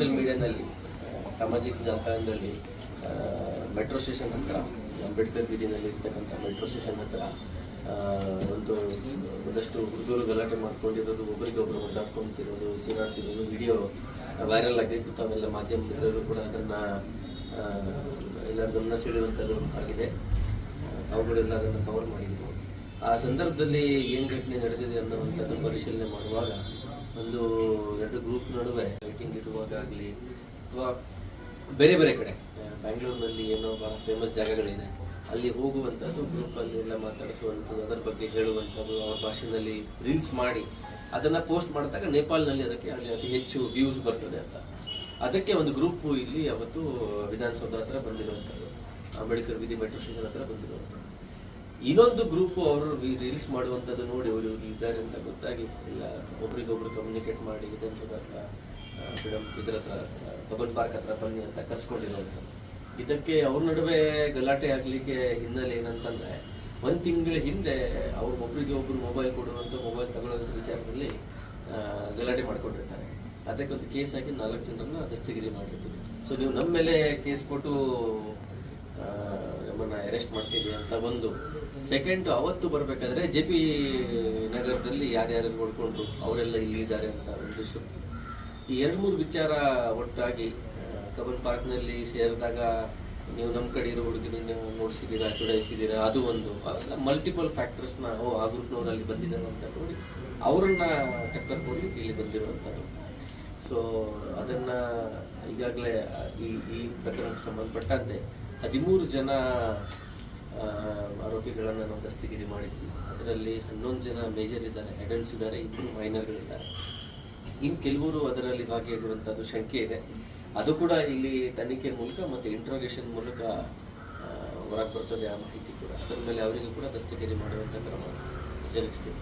Social ಮೀಡಿಯಾದಲ್ಲಿ ಸಾಮಾಜಿಕ ಜಾಲತಾಣದಲ್ಲಿ ಮೆಟ್ರೋ ಸ್ಟೇಷನ್ ಹತ್ರ, ಅಂಬೇಡ್ಕರ್ ಬೀದಿನಲ್ಲಿ ಇರ್ತಕ್ಕಂಥ ಮೆಟ್ರೋ ಸ್ಟೇಷನ್ ಹತ್ರ ಒಂದು, ಒಂದಷ್ಟು ಹುಡುಗರು ಗಲಾಟೆ ಮಾಡ್ಕೊಂಡಿರೋದು ಒಬ್ಬರಿಗೊಬ್ಬರು ಒದ್ದಾಡ್ಕೊಂತಿರೋದು ಸೀರಾಡ್ತಿರೋದು ವಿಡಿಯೋ ವೈರಲ್ ಆಗಿತ್ತು. ತಾವೆಲ್ಲ ಮಾಧ್ಯಮ ಕೂಡ ಅದನ್ನು ಎಲ್ಲ ಗಮನ ಸೆಳೆಯುವಂಥದ್ದು ಆಗಿದೆ. ಅವುಗಳೆಲ್ಲ ಅದನ್ನು ಕವರ್ ಮಾಡಿದ್ರು. ಆ ಸಂದರ್ಭದಲ್ಲಿ ಏನು ಘಟನೆ ನಡೆದಿದೆ ಅನ್ನೋವಂಥದ್ದು ಪರಿಶೀಲನೆ ಮಾಡುವಾಗ, ಒಂದು, ಎರಡು ಗ್ರೂಪ್ ನಡುವೆ ಮೀಟಿಂಗ್ ಇರುವಾಗಲಿ ಅಥವಾ ಬೇರೆ ಬೇರೆ ಕಡೆ. ಬ್ಯಾಂಗ್ಳೂರಿನಲ್ಲಿ ಏನೋ ಬಹಳ ಫೇಮಸ್ ಜಾಗಗಳಿದೆ. ಅಲ್ಲಿ ಹೋಗುವಂಥದ್ದು ಗ್ರೂಪಲ್ಲಿ ಎಲ್ಲ ಮಾತಾಡಿಸುವಂಥದ್ದು, ಅದರ ಬಗ್ಗೆ ಹೇಳುವಂಥದ್ದು, ಅವರ ಭಾಷೆಯಲ್ಲಿ ರೀಲ್ಸ್ ಮಾಡಿ ಅದನ್ನು ಪೋಸ್ಟ್ ಮಾಡಿದಾಗ ನೇಪಾಲ್ನಲ್ಲಿ ಅದಕ್ಕೆ ಅಲ್ಲಿ ಅತಿ ಹೆಚ್ಚು ವ್ಯೂಸ್ ಬರ್ತದೆ ಅಂತ. ಅದಕ್ಕೆ ಒಂದು ಗ್ರೂಪು ಇಲ್ಲಿ ಅವತ್ತು ವಿಧಾನಸೌಧ ಹತ್ರ ಬಂದಿರುವಂಥದ್ದು. ಅಂಬೇಡ್ಕರ್ ವಿಧಿ ಮೆಟ್ರೋ ಸ್ಟೇಷನ್ ಹತ್ರ ಬಂದಿರುವಂಥದ್ದು. ಇನ್ನೊಂದು ಗ್ರೂಪು ಅವರು ರೀಲ್ಸ್ ಮಾಡುವಂಥದ್ದು ನೋಡಿ ಅವರು ಇದ್ದಾರೆ ಅಂತ ಗೊತ್ತಾಗಿ ಇಲ್ಲ ಒಬ್ರಿಗೊಬ್ರು ಕಮ್ಯುನಿಕೇಟ್ ಮಾಡಿ ವಿಧಾನಸೌಧ ಹತ್ರ ಮೇಡಮ್ ಇದ್ರ ಹತ್ರ ಕಬ್ಬನ್ ಪಾರ್ಕ್ ಹತ್ರ ಬನ್ನಿ ಅಂತ ಕರ್ಸ್ಕೊಂಡಿರೋದು. ಇದಕ್ಕೆ ಅವ್ರ ನಡುವೆ ಗಲಾಟೆ ಆಗ್ಲಿಕ್ಕೆ ಹಿನ್ನೆಲೆ ಏನಂತಂದ್ರೆ, ಒಂದ್ ತಿಂಗಳ ಹಿಂದೆ ಅವ್ರ ಒಬ್ರಿಗೆ ಒಬ್ರು ಮೊಬೈಲ್ ಕೊಡುವಂತ ಮೊಬೈಲ್ ತಗೊಳ್ಳುವಂತ ವಿಚಾರದಲ್ಲಿ ಗಲಾಟೆ ಮಾಡ್ಕೊಂಡಿರ್ತಾರೆ. ಅದಕ್ಕೆ ಒಂದು ಕೇಸ್ ಹಾಕಿ ನಾಲ್ಕು ಜನರನ್ನ ದಸ್ತಗಿರಿ ಮಾಡಿರ್ತೀವಿ. ಸೊ ನೀವು ನಮ್ಮ ಮೇಲೆ ಕೇಸ್ ಕೊಟ್ಟು ನಮ್ಮನ್ನ ಅರೆಸ್ಟ್ ಮಾಡ್ತೀವಿ ಅಂತ ಒಂದು. ಸೆಕೆಂಡ್ ಅವತ್ತು ಬರಬೇಕಾದ್ರೆ ಜೆ ಪಿ ನಗರದಲ್ಲಿ ಯಾರ್ಯಾರು ನೋಡ್ಕೊಂಡ್ರು, ಅವರೆಲ್ಲ ಇಲ್ಲಿದ್ದಾರೆ ಅಂತ ಒಂದು ಈ ಎರಡು ಮೂರು ವಿಚಾರ ಒಟ್ಟಾಗಿ ಕಬಲ್ ಪಾರ್ಕ್ನಲ್ಲಿ ಸೇರಿದಾಗ ನೀವು ನಮ್ಮ ಕಡೆ ಇರೋ ಹುಡುಗಿನ ನೋಡಿಸಿದ್ದೀರಾ, ಚುಡಾಯಿಸಿದ್ದೀರಾ, ಅದು ಒಂದು. ಅವೆಲ್ಲ ಮಲ್ಟಿಪಲ್ ಫ್ಯಾಕ್ಟರ್ಸ್ನ ಓ ಆ ಗ್ರೂಪ್ನವ್ರು ಅಲ್ಲಿ ಬಂದಿದ್ದಾರೆ ಅಂತ ನೋಡಿ, ಅವರನ್ನ ಟಕ್ಕರ್ ಕೊಡ್ಲಿಕ್ಕೆ ಇಲ್ಲಿ ಬಂದಿರುವಂಥದ್ದು. ಸೊ ಅದನ್ನ ಈಗಾಗಲೇ ಈ ಈ ಪ್ರಕರಣಕ್ಕೆ ಸಂಬಂಧಪಟ್ಟಂತೆ ಹದಿಮೂರು ಜನ ಆರೋಪಿಗಳನ್ನು ನಾವು ದಸ್ತಿಗಿರಿ ಮಾಡಿದ್ವಿ. ಅದರಲ್ಲಿ ಹನ್ನೊಂದು ಜನ ಮೇಜರ್ ಇದ್ದಾರೆ ಅಡಲ್ಟ್ಸ್ ಇದ್ದಾರೆ ಇಬ್ಬರು ಮೈನರ್ಗಳಿದ್ದಾರೆ ಇನ್ನು ಕೆಲವರು ಅದರಲ್ಲಿ ಭಾಗಿಯಾಗಿರುವಂಥದ್ದು ಶಂಕೆ ಇದೆ. ಅದು ಕೂಡ ಇಲ್ಲಿ ತನಿಖೆ ಮೂಲಕ ಮತ್ತೆ ಇಂಟ್ರೋಗೇಷನ್ ಮೂಲಕ ಹೊರಗೆ ಬರ್ತದೆ ಆ ಮಾಹಿತಿ ಕೂಡ. ಅದರ ಮೇಲೆ ಅವರಿಗೂ ಕೂಡ ದಸ್ತಗಿರಿ ಮಾಡುವಂಥ ಕ್ರಮ ಜರುಗಿಸ್ತೀವಿ.